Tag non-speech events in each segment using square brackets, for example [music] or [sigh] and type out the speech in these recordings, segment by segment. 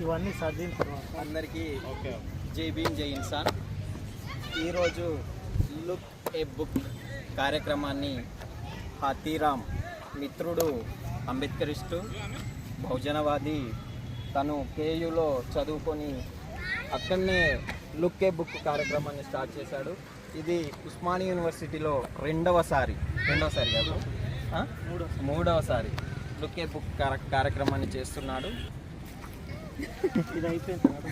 ఇవన్నీ సర్దిన తర్వాత. అందరికీ ఓకే. జై భీమ్ జై ఇన్సాన్. ఈరోజు లుక్ ఏ బుక్ కార్యక్రమాన్ని హాతీరామ్ మిత్రుడు అంబేద్కరిస్టు బహుజనవాది తను కేయులో చదువుకొని అక్కడనే లుక్ ఏ బుక్ కార్యక్రమాన్ని స్టార్ట్ చేశాడు. ఇది ఉస్మానియా యూనివర్సిటీలో రెండవసారి రెండవసారి కాదు. ఆ? మూడవసారి లుక్ ఏ బుక్ కార్య- కార్యక్రమాన్ని చేస్తున్నాడు. ఇది అయిపోయిన తర్వాత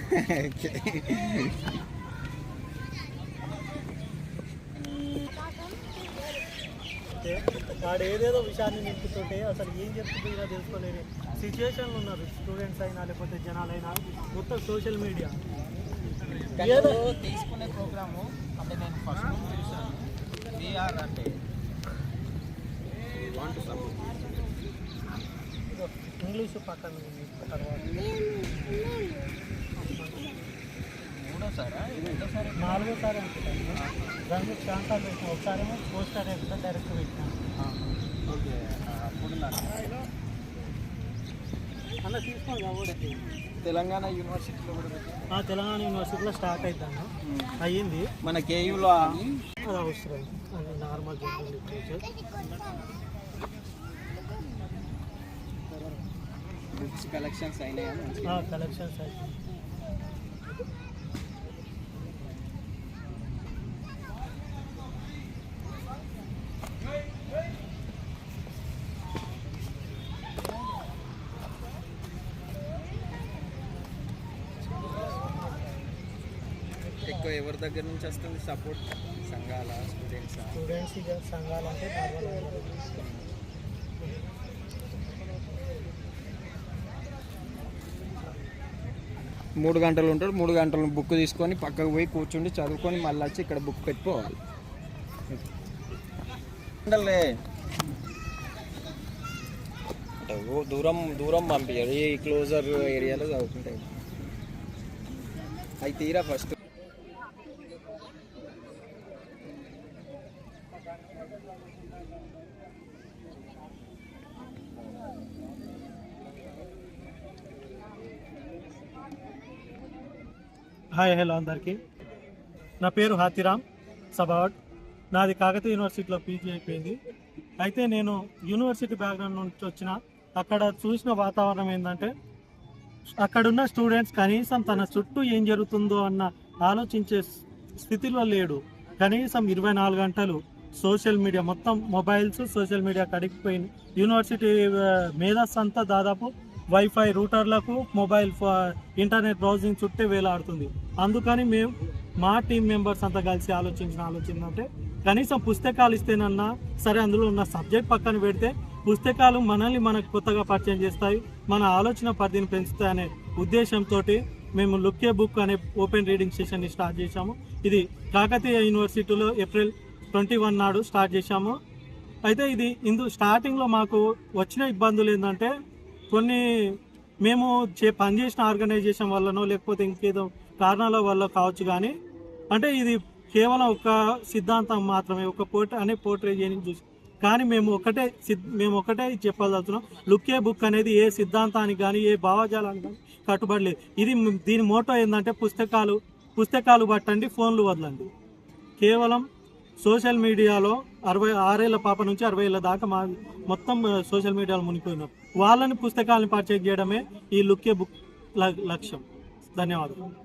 వాడు ఏదేదో [laughs] విషయాన్ని నింపుతుంటే అసలు ఏం చెప్తుందో తెలుసుకోలేని సిచ్యువేషన్లు ఉన్నారు. స్టూడెంట్స్ అయినా లేకపోతే జనాలైనా మొత్తం సోషల్ మీడియా ఏదో తీసుకునే ప్రోగ్రాము అంటే నేను ఫస్ట్ చూసాను విఆర్ అంటే వాంట్ ఇంగ్లీష్ పక్కన తర్వాత? నాలుగోసారి అనుకుంటాను. దానికి ఛాన్సాలు పెట్టిన ఒకసారి పోస్టర్ ఎక్కడ డైరెక్ట్ పెట్టినా. ఓకే తీసుకోండి కాబట్టి తెలంగాణ యూనివర్సిటీలో కూడా తెలంగాణ యూనివర్సిటీలో స్టార్ట్ అవుతాను అయ్యింది. మన కేయూలో అది అవసరం. అది normal general literature books collections అయినాయని collections ఎక్కువ ఎవరి దగ్గర నుంచి వస్తుంది సపోర్ట్ సంఘాల స్టూడెంట్స్ స్టూడెంట్స్ సంఘాలు అంటే మూడు గంటలు ఉంటాడు మూడు గంటలు బుక్ తీసుకొని పక్కకు పోయి కూర్చుండి చదువుకొని మళ్ళీ వచ్చి ఇక్కడ బుక్ పెట్టుకోవాలి. దూరం దూరం పంపించాడు ఈ క్లోజర్ ఏరియాలో చదువుకుంటాయి అవి తీరా ఫస్ట్ హాయ్ హలో అందరికీ. నా పేరు హాతిరామ్ సబావట్ నాది కాకతీయ యూనివర్సిటీలో పీజీ అయిపోయింది. అయితే నేను యూనివర్సిటీ బ్యాక్గ్రౌండ్ నుంచి వచ్చిన అక్కడ చూసిన వాతావరణం ఏంటంటే అక్కడున్న స్టూడెంట్స్ కనీసం తన చుట్టూ ఏం జరుగుతుందో అన్న ఆలోచించే స్థితిలో లేడు. కనీసం ఇరవై నాలుగు గంటలు సోషల్ మీడియా మొత్తం మొబైల్స్ సోషల్ మీడియా కడిగిపోయింది యూనివర్సిటీ ఆ, మేధస్సు అంతా దాదాపు వైఫై రూటర్లకు మొబైల్ ఇంటర్నెట్ బ్రౌజింగ్ చుట్టే వేలాడుతుంది. అందుకని మేము మా టీం మెంబర్స్ అంతా కలిసి ఆలోచించిన ఆలోచన అంటే కనీసం పుస్తకాలు ఇస్తేనన్నా సరే అందులో ఉన్న సబ్జెక్ట్ పక్కన పెడితే పుస్తకాలు మనల్ని మనకు కొత్తగా పరిచయం చేస్తాయి మన ఆలోచన పరిధిని పెంచుతాయనే ఉద్దేశంతో మేము లుక్కే బుక్ అనే ఓపెన్ రీడింగ్ సెషన్ని స్టార్ట్ చేశాము. ఇది కాకతీయ యూనివర్సిటీలో ఏప్రిల్ ట్వంటీ వన్ నాడు స్టార్ట్ చేశాము. అయితే ఇది ఇందు స్టార్టింగ్లో మాకు వచ్చిన ఇబ్బందులు ఏంటంటే కొన్ని మేము చే పనిచేసిన ఆర్గనైజేషన్ వల్లనో లేకపోతే ఇంకేదో కారణాల వల్ల కావచ్చు కానీ అంటే ఇది కేవలం ఒక సిద్ధాంతం మాత్రమే ఒక పోర్ట్ అనే పోర్ట్రేట్ చేయని చూసి. కానీ మేము ఒకటే సిద్ మేము ఒకటే చెప్పగలుగుతున్నాం లుక్కే బుక్ అనేది ఏ సిద్ధాంతానికి కానీ ఏ భావజాలానికి కానీ కట్టుబడలేదు. ఇది దీని మోటో ఏంటంటే పుస్తకాలు పుస్తకాలు పట్టండి ఫోన్లు వదలండి. కేవలం సోషల్ మీడియాలో అరవై ఆరేళ్ళ పాప నుంచి అరవై ఏళ్ళ దాకా మా మొత్తం సోషల్ మీడియాలో మునిగిపోయినారు. వాళ్ళని పుస్తకాలను పరిచయం చేయడమే ఈ లుక్కే బుక్ లక్ష్యం. ధన్యవాదాలు.